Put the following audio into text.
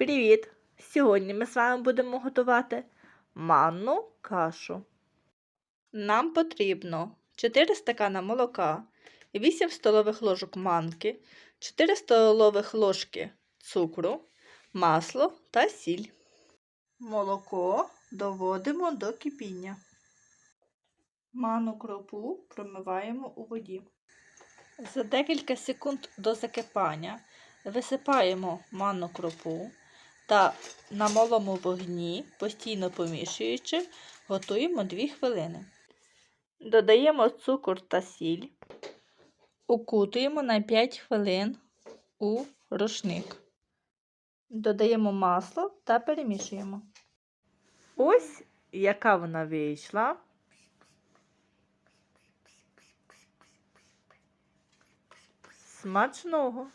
Привіт! Сьогодні ми з вами будемо готувати манну кашу. Нам потрібно 4 стакана молока, 8 столових ложок манки, 4 столових ложки цукру, масло та сіль. Молоко доводимо до кипіння. Ману кропу промиваємо у воді. За декілька секунд до закипання висипаємо манну кропу та на малому вогні, постійно помішуючи, готуємо 2 хвилини. Додаємо цукор та сіль, укутуємо на 5 хвилин у рушник. Додаємо масло та перемішуємо. Ось яка вона вийшла. Смачного!